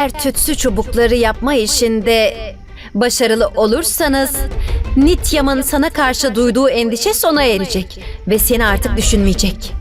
Eğer tütsü çubukları yapma işinde başarılı olursanız Nityam'ın sana karşı duyduğu endişe sona erecek ve seni artık düşünmeyecek.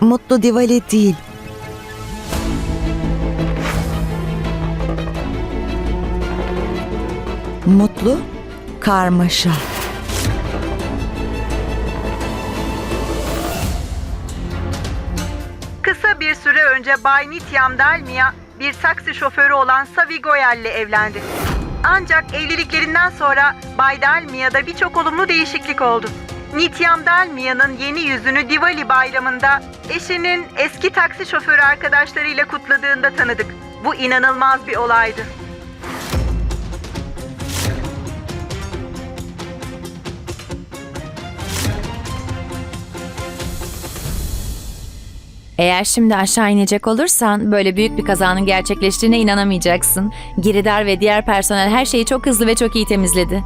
Mutlu Diwali değil. Mutlu karmaşa. Kısa bir süre önce Bay Nityam Dalmia bir taksi şoförü olan Savi Goyal ile evlendi. Ancak evliliklerinden sonra Bay Dalmia'da birçok olumlu değişiklik oldu. Nityam Dalmia'nın yeni yüzünü Diwali bayramında eşinin eski taksi şoförü arkadaşlarıyla kutladığında tanıdık. Bu inanılmaz bir olaydı. Eğer şimdi aşağı inecek olursan böyle büyük bir kazanın gerçekleştiğine inanamayacaksın. Giridar ve diğer personel her şeyi çok hızlı ve çok iyi temizledi.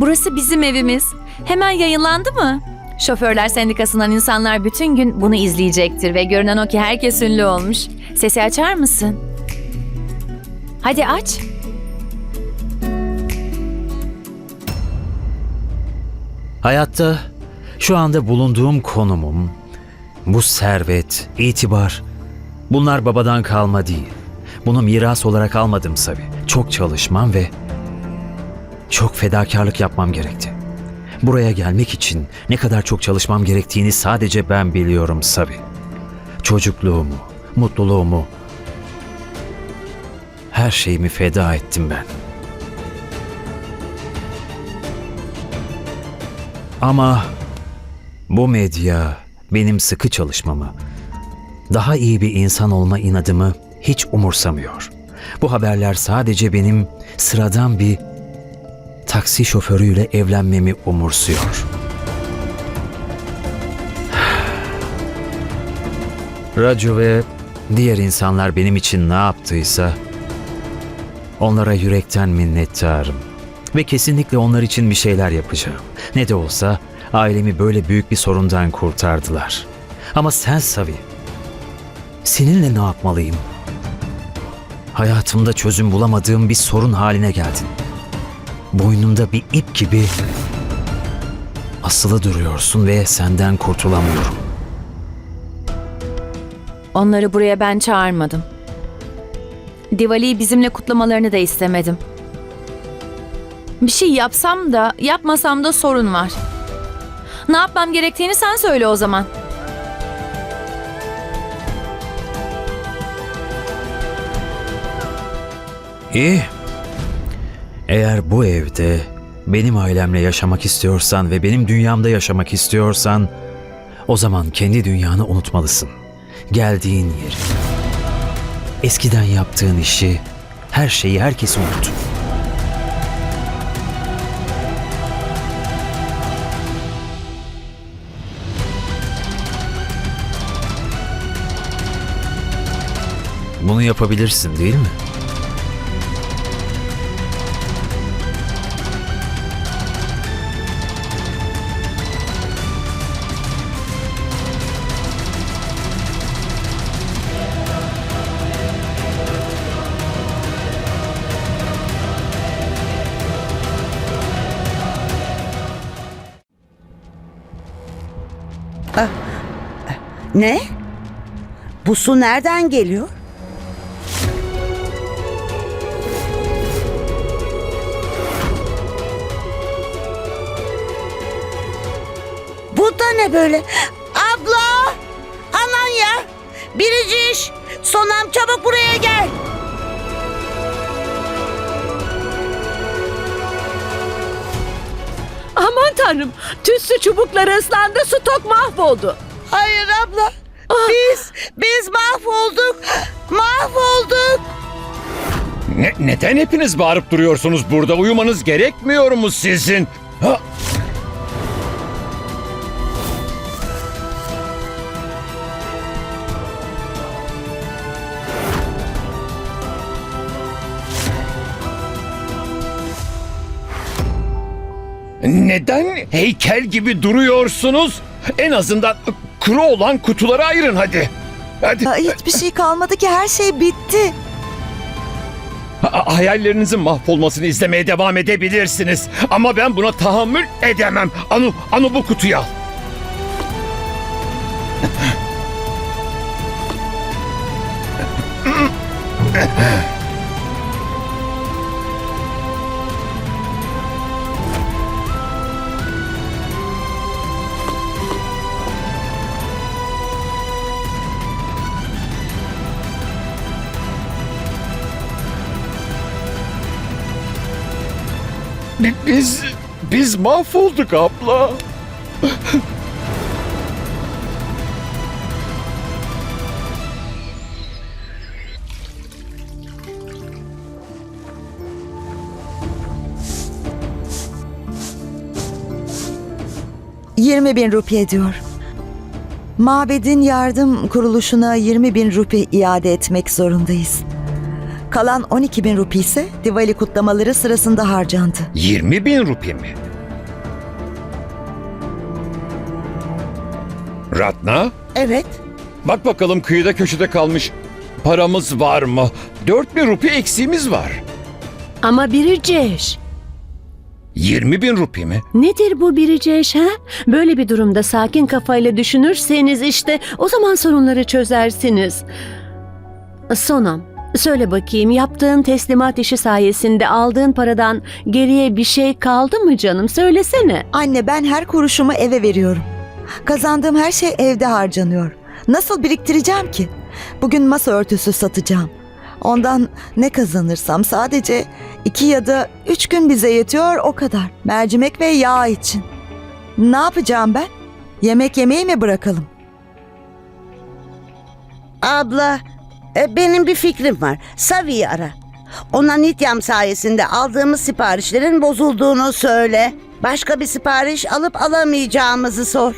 Burası bizim evimiz. Hemen yayınlandı mı? Şoförler sendikasından insanlar bütün gün bunu izleyecektir ve görünen o ki herkes ünlü olmuş. Sesi açar mısın? Hadi aç. Hayatta şu anda bulunduğum konumum, bu servet, itibar, bunlar babadan kalma değil. Bunu miras olarak almadım Sabi. Çok çalışmam ve çok fedakarlık yapmam gerekti. Buraya gelmek için ne kadar çok çalışmam gerektiğini sadece ben biliyorum Sabi. Çocukluğumu, mutluluğumu, her şeyimi feda ettim ben. Ama bu medya benim sıkı çalışmamı, daha iyi bir insan olma inadımı hiç umursamıyor. Bu haberler sadece benim sıradan bir taksi şoförüyle evlenmemi umursuyor. Raju ve diğer insanlar benim için ne yaptıysa onlara yürekten minnettarım. Ve kesinlikle onlar için bir şeyler yapacağım. Ne de olsa ailemi böyle büyük bir sorundan kurtardılar. Ama sen Savi, seninle ne yapmalıyım? Hayatımda çözüm bulamadığım bir sorun haline geldin. Boynumda bir ip gibi asılı duruyorsun ve senden kurtulamıyorum. Onları buraya ben çağırmadım. Diwali'yi bizimle kutlamalarını da istemedim. Bir şey yapsam da yapmasam da sorun var. Ne yapmam gerektiğini sen söyle o zaman. İyi. Eğer bu evde benim ailemle yaşamak istiyorsan ve benim dünyamda yaşamak istiyorsan o zaman kendi dünyanı unutmalısın. Geldiğin yeri, eskiden yaptığın işi, her şeyi herkesi unut. Bunu yapabilirsin değil mi? Ne? Bu su nereden geliyor? Bu da ne böyle? Abla! Ananya! Biriciş! Sonam çabuk buraya gel! Aman tanrım. Tütsü çubukları ıslandı, stok mahvoldu. Hayır abla. Biz, biz mahvolduk. Mahvolduk. Ne, neden hepiniz bağırıp duruyorsunuz burada? Uyumanız gerekmiyor mu sizin? Ha, Neden heykel gibi duruyorsunuz? En azından kuru olan kutuları ayırın hadi. Hadi. Aa, Hiçbir şey kalmadı ki her şey bitti. Ha- Hayallerinizin mahvolmasını izlemeye devam edebilirsiniz. Ama ben buna tahammül edemem. Anu, Anu bu kutuyu al. Biz, biz mahvolduk abla. — 20 bin rupi ediyor. Mabedin yardım kuruluşuna 20 bin rupi iade etmek zorundayız. Kalan 12 bin rupi ise Diwali kutlamaları sırasında harcandı. 20 bin rupi mi? Ratna, Evet. bak bakalım kıyıda köşede kalmış paramız var mı? 4 bin rupi eksiğimiz var. Ama Biriceş. 20 bin rupi mi? Nedir bu Biriceş ha? Böyle bir durumda sakin kafayla düşünürseniz işte o zaman sorunları çözersiniz. Sonam, söyle bakayım yaptığın teslimat işi sayesinde aldığın paradan geriye bir şey kaldı mı canım? Söylesene. Anne ben her kuruşumu eve veriyorum. Kazandığım her şey evde harcanıyor. Nasıl biriktireceğim ki? Bugün masa örtüsü satacağım. Ondan ne kazanırsam sadece iki ya da üç gün bize yetiyor o kadar. Mercimek ve yağ için. Ne yapacağım ben? Yemek yemeyi mi bırakalım? Abla, e, benim bir fikrim var. Savi'yi ara. Ona Nityam sayesinde aldığımız siparişlerin bozulduğunu söyle. Başka bir sipariş alıp alamayacağımızı sor.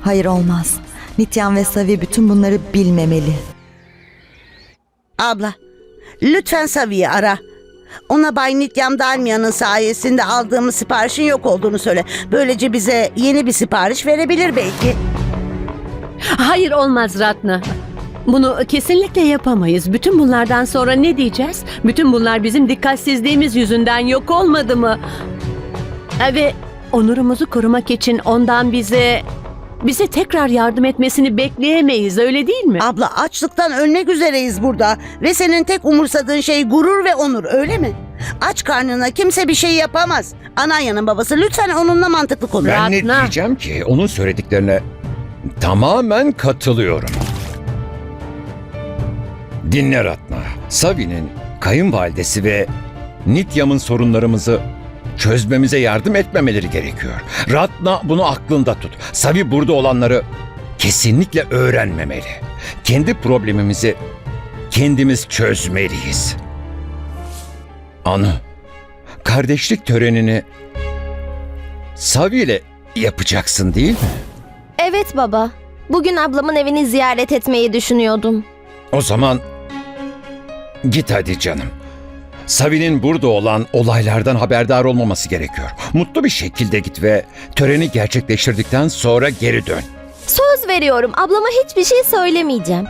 Hayır olmaz. Nityan ve Savi bütün bunları bilmemeli. Abla, lütfen Savi'yi ara. Ona Bay Nityam Dalmia'nın sayesinde aldığımız siparişin yok olduğunu söyle. Böylece bize yeni bir sipariş verebilir belki. Hayır olmaz Ratna. Bunu kesinlikle yapamayız. Bütün bunlardan sonra ne diyeceğiz? Bütün bunlar bizim dikkatsizliğimiz yüzünden yok olmadı mı? E, Ve onurumuzu korumak için ondan bize bize tekrar yardım etmesini bekleyemeyiz öyle değil mi? Abla açlıktan ölmek üzereyiz burada. Ve senin tek umursadığın şey gurur ve onur öyle mi? Aç karnına kimse bir şey yapamaz. Ananya'nın babası lütfen onunla mantıklı konuş. Ben ne Ratna. diyeceğim ki? Onun söylediklerine tamamen katılıyorum. Dinle Ratna. Savi'nin kayınvalidesi ve Nityam'ın sorunlarımızı çözmemize yardım etmemeleri gerekiyor. Ratna bunu aklında tut. Savi burada olanları kesinlikle öğrenmemeli. Kendi problemimizi kendimiz çözmeliyiz. Anu, kardeşlik törenini Savi ile yapacaksın değil mi? Evet baba. Bugün ablamın evini ziyaret etmeyi düşünüyordum. O zaman git hadi canım. Savi'nin burada olan olaylardan haberdar olmaması gerekiyor. Mutlu bir şekilde git ve töreni gerçekleştirdikten sonra geri dön. Söz veriyorum ablama hiçbir şey söylemeyeceğim.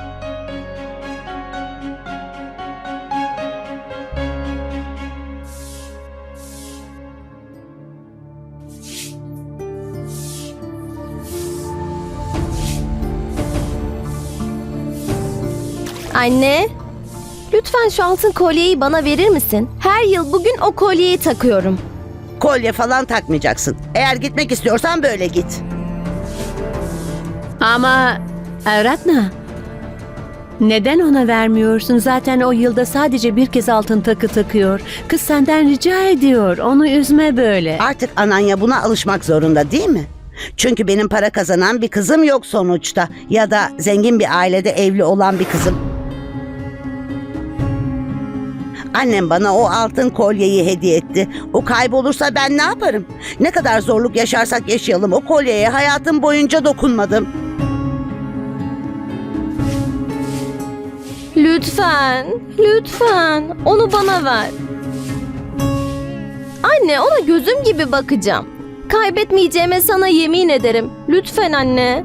Anne, lütfen şu altın kolyeyi bana verir misin? Her yıl bugün o kolyeyi takıyorum. Kolye falan takmayacaksın. Eğer gitmek istiyorsan böyle git. Ama e, Ratna Neden ona vermiyorsun? Zaten o yılda sadece bir kez altın takı takıyor. Kız senden rica ediyor. Onu üzme böyle. Artık Ananya buna alışmak zorunda değil mi? Çünkü benim para kazanan bir kızım yok sonuçta. Ya da zengin bir ailede evli olan bir kızım. Annem bana o altın kolyeyi hediye etti. O kaybolursa ben ne yaparım? Ne kadar zorluk yaşarsak yaşayalım o kolyeye hayatım boyunca dokunmadım. Lütfen, lütfen onu bana ver. Anne ona gözüm gibi bakacağım. Kaybetmeyeceğime sana yemin ederim. Lütfen anne.